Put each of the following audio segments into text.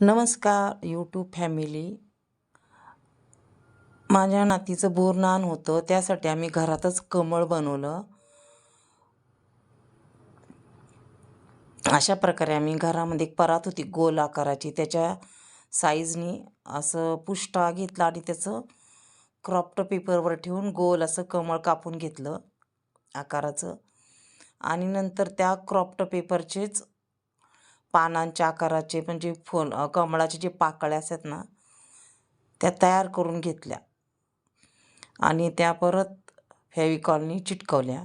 नमस्कार YouTube family माझ्या नातीचं बोरनान होतं त्यासाठी आम्ही घरातच कमळ बनवलं. अशा प्रकारे आम्ही घरामध्ये एक परात होती गोल आकाराची. त्याच्या साईजनी असं पुष्टा घेतला आणि त्याचं क्रॉप्ट पेपरवर ठेवून गोल असं कमळ कापून घेतलं आकाराचं. आणि नंतर त्या क्रॉप्ट पेपरचेच पानांच्या आकाराचे म्हणजे फुल कमळाचे जे पाकळ्या असतात ना त्या तयार करून घेतल्या. आणि त्या परत फेविकॉलनी चिटकवल्या.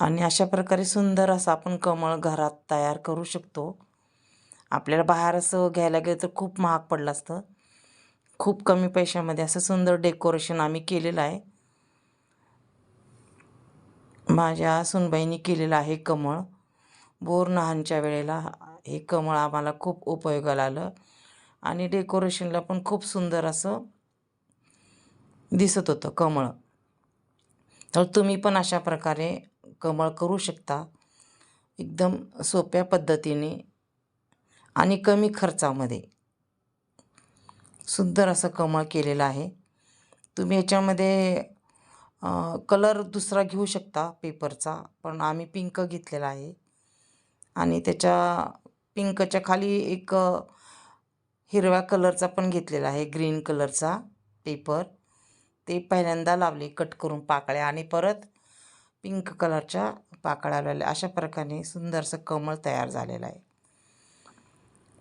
आणि अशा प्रकारे सुंदर असं आपण कमळ घरात तयार करू शकतो. आपल्याला बाहेर असं घ्यायला गेलं तर खूप महाग पडलं असतं. खूप कमी पैशामध्ये असं सुंदर डेकोरेशन आम्ही केलेलं आहे. माझ्या सुनबाईंनी केलेलं आहे कमळ. बोर नहानच्या वेळेला हे कमळ आम्हाला खूप उपयोगाला आलं. आणि डेकोरेशनला पण खूप सुंदर असं दिसत होतं कमळ. तर तुम्ही पण अशा प्रकारे कमळ करू शकता. एकदम सोप्या पद्धतीने आणि कमी खर्चामध्ये. सुंदर असं कमळ केलेलं आहे. तुम्ही याच्यामध्ये कलर दुसरा घेऊ शकता पेपरचा पण आम्ही पिंक घेतलेला आहे. आणि त्याच्या पिंकच्या खाली एक हिरव्या कलरचा पण घेतलेला आहे ग्रीन कलरचा पेपर. ते पहिल्यांदा लावले कट करून पाकळ्या आणि परत पिंक कलरच्या पाकळ्या लावल्या. अशा प्रकारे सुंदरसं कमळ तयार झालेलं आहे.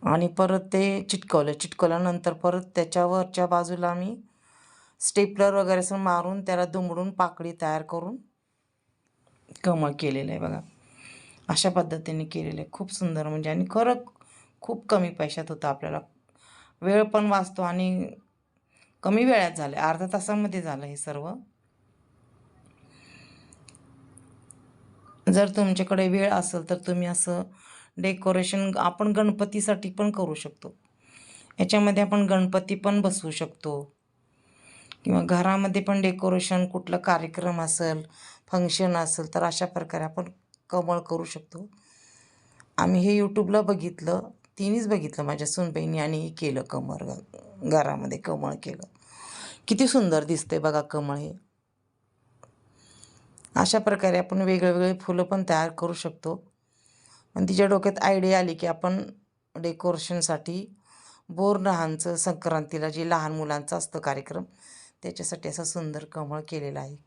आणि परत ते चिटकवलं. चिटकवल्यानंतर परत त्याच्यावरच्या बाजूला आम्ही स्टेपलर वगैरे असं मारून त्याला दुमडून पाकळी तयार करून कमळ केलेलं आहे बघा. अशा पद्धतीने केलेलं. आहे खूप सुंदर म्हणजे आणि खरं खूप कमी पैशात होतं आपल्याला. वेळ पण वाचतो आणि कमी वेळात झालं. अर्धा तासामध्ये झालं हे सर्व. जर तुमच्याकडे वेळ असेल तर तुम्ही असं डेकोरेशन आपण गणपतीसाठी पण करू शकतो. याच्यामध्ये आपण गणपती पण बसवू शकतो. किंवा घरामध्ये पण डेकोरेशन कुठलं कार्यक्रम असेल फंक्शन असेल तर अशा प्रकारे आपण कमळ करू शकतो. आम्ही हे यूट्यूबला बघितलं तिनेच बघितलं माझ्या सुनबाईंनी आणि हे केलं कमळ घरामध्ये कमळ केलं. किती सुंदर दिसते बघा कमळ हे. अशा प्रकारे आपण वेगळेवेगळे फुलं पण तयार करू शकतो. पण तिच्या डोक्यात आयडिया आली की आपण डेकोरेशनसाठी बोरनहांचं संक्रांतीला जे लहान मुलांचं असतं कार्यक्रम त्याच्यासाठी असं सुंदर कमळ केलेलं आहे.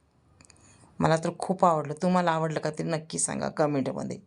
मला तर खूप आवडलं. तुम्हाला आवडलं का ते नक्की सांगा कमेंटमध्ये.